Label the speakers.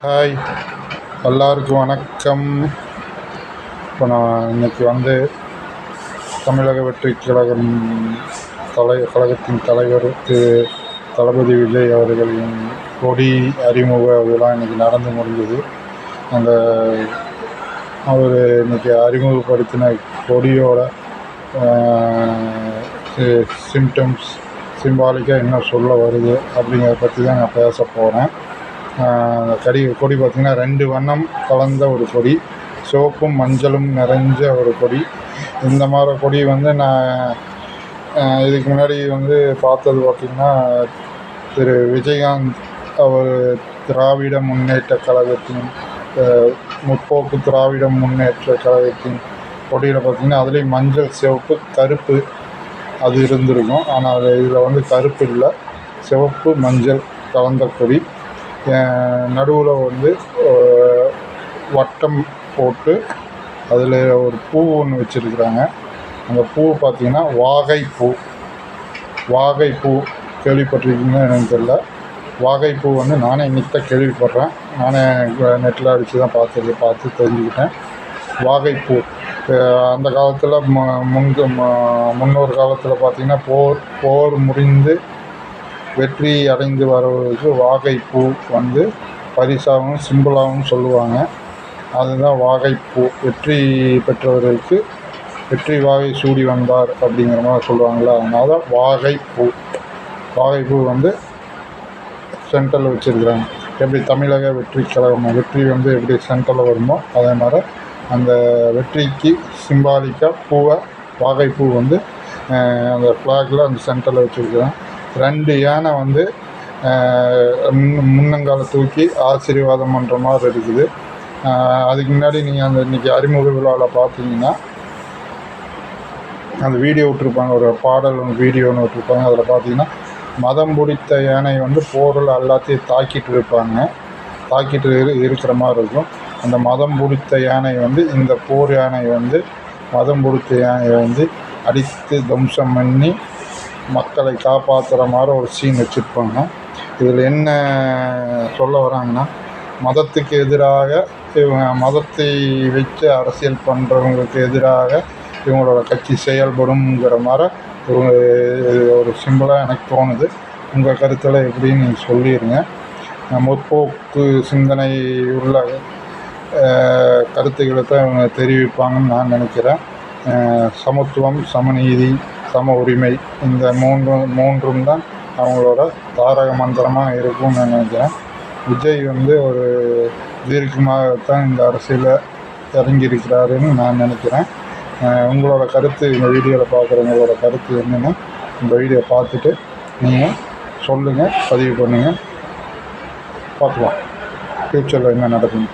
Speaker 1: Hi. எல்லாருக்கும் வணக்கம். இப்போ நான் இன்னைக்கு வந்து தமிழக வெற்றி கழகம் தலை கழகத்தின் தலைவர் திரு தளபதி விஜய் அவர்களின் கொடி அறிமுக விழா இன்னைக்கு நடந்து முடிஞ்சது. அந்த அவர் இன்னைக்கு அறிமுகப்படுத்தின கொடியோட சிம்டம்ஸ் சிம்பாலிக்காக என்ன சொல்ல வருது அப்படிங்கிறத பற்றி தான் நான் பேச போகிறேன் கடி கொடி பார்த்திங்கன்னா ரெண்டு வண்ணம் கலந்த ஒரு கொடி. சிவப்பும் மஞ்சளும் நிறைஞ்ச ஒரு கொடி. இந்த மாதிரி கொடி வந்து நான் இதுக்கு முன்னாடி வந்து பார்த்தது பார்த்திங்கன்னா திரு விஜயகாந்த் அவர் திராவிட முன்னேற்ற கழகத்தின் முற்போக்கு திராவிட முன்னேற்ற கழகத்தின் கொடியில் பார்த்திங்கன்னா அதுலேயும் மஞ்சள் சிவப்பு கருப்பு அது இருந்திருக்கும். ஆனால் அது இதில் வந்து கருப்பு இல்லை. சிவப்பு மஞ்சள் கலந்த கொடி. நடுவில் வந்து வட்டம் போட்டு அதில் ஒரு பூ ஒன்று வச்சுருக்குறாங்க. அந்த பூ பார்த்திங்கன்னா வாகைப்பூ. வாகைப்பூ கேள்விப்பட்டிருக்கீங்கன்னு எனக்கு தெரியல. வாகைப்பூ வந்து நானே இன்னைக்கு தான் கேள்விப்படுறேன். நானே நெட்டில் அடித்து தான் பார்த்து பார்த்து தெரிஞ்சுக்கிட்டேன். வாகைப்பூ. அந்த காலத்தில் ம முன்னொரு காலத்தில் பார்த்திங்கன்னா போர் போர் முடிந்து வெற்றி அடைந்து வரவர்களுக்கு வாகைப்பூ வந்து பரிசாகவும் சிம்பிளாகவும் சொல்லுவாங்க. அதுதான் வாகைப்பூ. வெற்றி பெற்றவர்களுக்கு வெற்றி வாகை சூடி வந்தார் அப்படிங்கிற மாதிரி சொல்லுவாங்கள்ல அதனால தான் வாகைப்பூ. வாகைப்பூ வந்து சென்டரில் வச்சுருக்குறாங்க. எப்படி தமிழக வெற்றி கழகம் வெற்றி வந்து எப்படி சென்டரில் வருமோ அதே மாதிரி அந்த வெற்றிக்கு சிம்பாலிக்காக பூவை வாகைப்பூ வந்து அந்த ஃப்ளாகில் அந்த சென்டரில் வச்சுருக்குறேன் ரெண்டு யானை வந்து முன் முன்னங்கால தூக்கி ஆசீர்வாதம் பண்ணுற மாதிரி இருக்குது. அதுக்கு முன்னாடி நீங்கள் அந்த இன்றைக்கி அறிமுக விழாவில் பார்த்தீங்கன்னா அந்த வீடியோ விட்ருப்பாங்க ஒரு பாடல் ஒன்று வீடியோன்னு விட்டுருப்பாங்க. அதில் பார்த்தீங்கன்னா மதம் பிடித்த யானை வந்து போரில் எல்லாத்தையும் தாக்கிட்டு இருப்பாங்க. தாக்கிட்டு இரு இருக்கிற மாதிரி இருக்கும். அந்த மதம் பிடித்த யானை வந்து இந்த போர் யானை வந்து மதம் பிடித்த யானையை வந்து அடித்து தம்சம் பண்ணி மக்களை காப்பாற்றுற மாதிரி ஒரு சீன் வச்சுருப்பாங்க. இதில் என்ன சொல்ல வராங்கன்னா மதத்துக்கு எதிராக இவங்க மதத்தை வச்சு அரசியல் பண்ணுறவங்களுக்கு எதிராக இவங்களோட கட்சி செயல்படுங்கிற மாதிரி ஒரு ஒரு சிம்பிளாக எனக்கு தோணுது. உங்கள் கருத்தில் எப்படின்னு நீங்கள் சொல்லிடுங்க முற்போக்கு சிந்தனை உள்ள கருத்துக்களை தான் இவங்க தெரிவிப்பாங்கன்னு நான் நினைக்கிறேன். சமத்துவம் சமநீதி சம உரிமை இந்த மூன்று மூன்றும் தான் அவங்களோட தாரக மந்திரமாக இருக்கும்னு நான் நினைக்கிறேன். விஜய் வந்து ஒரு தீர்க்கமாகத்தான் இந்த அரசியலில் இறங்கியிருக்கிறாருன்னு நான் நினைக்கிறேன். உங்களோட கருத்து இந்த வீடியோவில் பார்க்குறவங்களோட கருத்து என்னென்னா இந்த வீடியோ பார்த்துட்டு நீங்கள் சொல்லுங்கள் பதிவு பண்ணுங்கள் பார்க்கலாம். ஃப்யூச்சரில் என்ன நடக்கும்